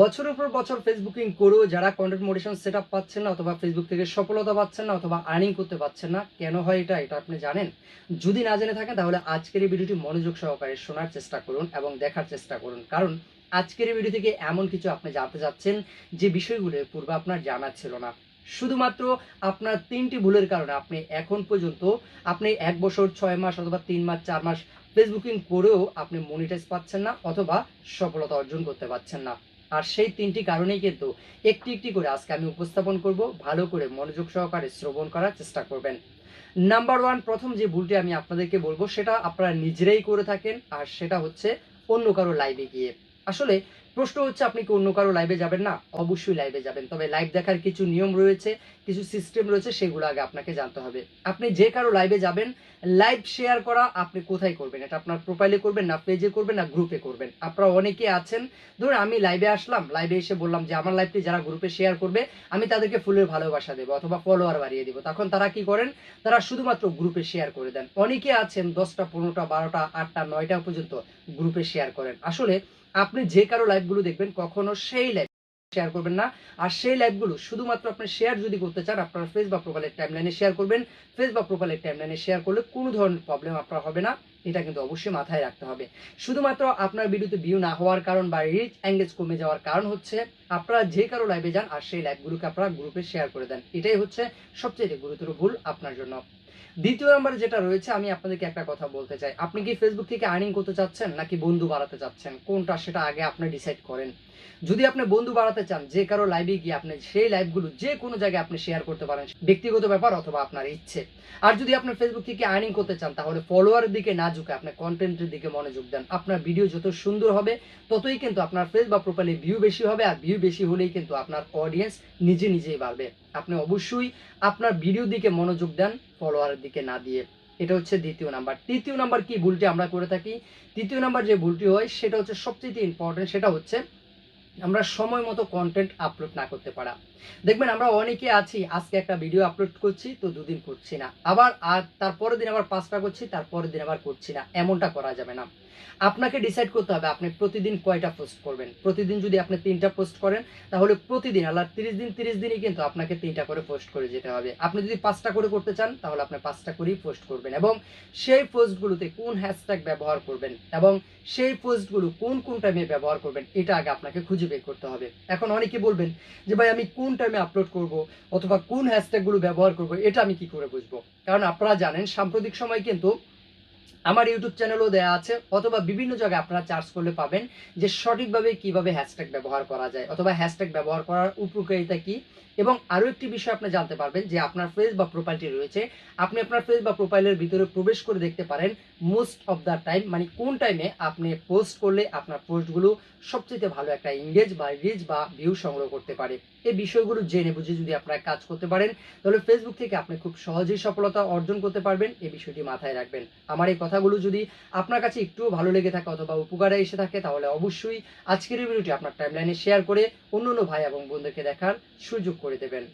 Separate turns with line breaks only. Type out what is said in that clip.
বছরের পর বছর ফেসবুকিং করেও যারা কন্টেন্ট মোডেশন সেট আপ পাচ্ছেন না অথবা ফেসবুক থেকে সফলতা পাচ্ছেন না অথবা আর্নিং করতে পারছেন না, কেন হয় এটা এটা আপনি জানেন? যদি না জেনে থাকেন, তাহলে আজকের এই ভিডিওটি মনোযোগ সহকারে শোনার চেষ্টা করুন এবং দেখার চেষ্টা করুন। কারণ আজকের এই ভিডিও থেকে এমন কিছু আপনি জানতে চাচ্ছেন যে বিষয়গুলো পূর্বে আপনার জানা ছিল না। শুধুমাত্র আপনার তিনটি ভুলের কারণে আপনি এখন পর্যন্ত, আপনি এক বছর, ছয় মাস অথবা তিন মাস, চার মাস ফেসবুকিং করেও আপনি মনিটাইজ পাচ্ছেন না অথবা সফলতা অর্জন করতে পারছেন না। আর সেই তিনটি কারণেই কিন্তু একটি একটি করে আজকে আমি উপস্থাপন করব। ভালো করে মনোযোগ সহকারে শ্রবণ করার চেষ্টা করবেন। নাম্বার ওয়ান প্রথম যে ভুলটি আমি আপনাদেরকে বলব, সেটা আপনারা নিজেরাই করে থাকেন, আর সেটা হচ্ছে অন্য কারও লাইভে গিয়ে। আসলে প্রশ্ন হচ্ছে, আপনি কি অন্য কারও লাইভে যাবেন না? অবশ্যই লাইভে যাবেন। তবে লাইভ দেখার কিছু নিয়ম রয়েছে, কিছু সিস্টেম রয়েছে, সেগুলো আগে আপনাকে জানতে হবে। আপনি যে কারও লাইভে যাবেন লাইভ শেয়ার করা আপনি কোথায় করবেন? এটা আপনার প্রোফাইলে করবেন, না পেজে করবেন, না গ্রুপে করবেন? আপনারা অনেকে আছেন, ধরুন আমি লাইভে আসলাম লাইভে এসে বললাম যে, আমার লাইভটি যারা গ্রুপে শেয়ার করবে, আমি তাদেরকে ফুলের ভালোবাসা দেবো অথবা ফলোয়ার বাড়িয়ে দেবো। তখন তারা কি করেন? তারা শুধুমাত্র গ্রুপে শেয়ার করে দেন। অনেকে আছেন, দশটা, পনেরোটা, বারোটা, আটটা, নয়টা পর্যন্ত গ্রুপে শেয়ার করেন। আসলে আপনি যে কারও লাইভগুলো দেখবেন, কখনো সেই লাইভ শেয়ার করবেন না। আর সেই লাইভগুলো শুধুমাত্র আপনি শেয়ার যদি করতে চান, আপনার ফেস বা প্রোফাইলের টাইমলাইনে শেয়ার করবেন। ফেস বা প্রোফাইলের টাইমলাইনে শেয়ার করলে কোনো ধরনের প্রবলেম আপনার হবে না। এটা কিন্তু অবশ্যই মাথায় রাখতে হবে। শুধুমাত্র আপনার ভিডিওতে ভিউ না হওয়ার কারণ বা রিচ এঙ্গেজ কমে যাওয়ার কারণ হচ্ছে, আপনারা যে কারও লাইভে যান আর সেই লাইভগুলোকে আপনারা গ্রুপে শেয়ার করে দেন। এটাই হচ্ছে সবচেয়ে গুরুতর ভুল আপনার জন্য। দ্বিতীয় নাম্বার যেটা রয়েছে, আমি আপনাদেরকে একটা কথা বলতে চাই। আপনি কি ফেসবুক থেকে আর্নিং করতে চাচ্ছেন নাকি বন্ধু বাড়াতে চাচ্ছেন? কোনটা সেটা আগে আপনি ডিসাইড করেন। যদি আপনি বন্ধু বাড়াতে চান, যে কারও লাইভে গিয়ে আপনি সেই লাইভগুলো যে কোনো জায়গায় আপনি শেয়ার করতে পারেন, ব্যক্তিগত ব্যাপার অথবা আপনার ইচ্ছে। আর যদি আপনি ফেসবুক থেকে আর্নিং করতে চান, তাহলে ফলোয়ারের দিকে না ঝুঁকে আপনি কন্টেন্টের দিকে মনোযোগ দেন। আপনার ভিডিও যত সুন্দর হবে, ততই কিন্তু আপনার ফেস বা প্রোফাইলে ভিউ বেশি হবে, আর ভিউ বেশি হলেই কিন্তু আপনার অডিয়েন্স নিজে নিজেই বাড়বে। আপনি অবশ্যই আপনার ভিডিও দিকে মনোযোগ দেন ফলোয়ারের দিকে না দিয়ে, এটা হচ্ছে দ্বিতীয় নাম্বার। তৃতীয় নাম্বার কি ভুলটি আমরা করে থাকি? তৃতীয় নাম্বার যে ভুলটি হয়, সেটা হচ্ছে সবচেয়ে ইম্পর্টেন্ট সেটা হচ্ছে আমরা সময় মতো কন্টেন্ট আপলোড না করতে পারা। দেখবেন আমরা অনেকে আছি, আজকে একটা ভিডিও আপলোড করছি, তো দুদিন করছি না। আবার আর তারপরের দিন আবার পাঁচটা করছি তারপরের দিন আবার করছি না। এমনটা করা যাবে না। আপনাকে ডিসাইড করতে হবে আপনি প্রতিদিন কয়টা পোস্ট করবেন। প্রতিদিন যদি আপনি তিনটা পোস্ট করেন, তাহলে প্রতিদিন, আল্লাহ তিরিশ দিন, তিরিশ দিনই কিন্তু আপনাকে তিনটা করে পোস্ট করে যেতে হবে। আপনি যদি পাঁচটা করে করতে চান, তাহলে আপনি পাঁচটা করেই পোস্ট করবেন এবং সেই পোস্টগুলোতে কোন হ্যাশট্যাগ ব্যবহার করবেন এবং সেই পোস্টগুলো কোন কোন টাইমে ব্যবহার করবেন, এটা আগে আপনাকে খুঁজে বের করতে হবে। এখন অনেকে বলবেন যে, ভাই, আমি কোন টাইমে আপলোড করব অথবা কোন হ্যাশট্যাগুলো ব্যবহার করব, এটা আমি কি করে বুঝব? কারণ আপনারা জানেন, সাম্প্রতিক সময় কিন্তু আমার ইউটিউব চ্যানেলও দেওয়া আছে, অথবা বিভিন্ন জায়গায় আপনারা চার্জ করলে পাবেন যে সঠিকভাবে কীভাবে হ্যাশট্যাগ ব্যবহার করা যায়, অথবা হ্যাশট্যাগ ব্যবহার করার উপকারিতা কি? এবং আরও একটি বিষয় আপনি জানতে পারবেন যে আপনার ফেস বা প্রোফাইলটি রয়েছে, আপনি আপনার ফেস বা প্রোফাইলের ভিতরে প্রবেশ করে দেখতে পারেন মোস্ট অফ দ্য টাইম মানে কোন টাইমে আপনি পোস্ট করলে আপনার পোস্টগুলো সবচেয়ে ভালো একটা ইংগেজ বা রিচ বা ভিউ সংগ্রহ করতে পারে। এই বিষয়গুলো জেনে বুঝে যদি আপনারা কাজ করতে পারেন, তাহলে ফেসবুক থেকে আপনি খুব সহজেই সফলতা অর্জন করতে পারবেন, এই বিষয়টি মাথায় রাখবেন। আমার কথাগুলো যদি আপনার কাছে একটুও ভালো লেগে থাকে অথবা উপকারে এসে থাকে, তাহলে অবশ্যই আজকের এই ভিডিওটি আপনার টাইমলাইনে শেয়ার করে অন্য অন্য ভাই এবং বন্ধুকে দেখার সুযোগ করে দেবেন।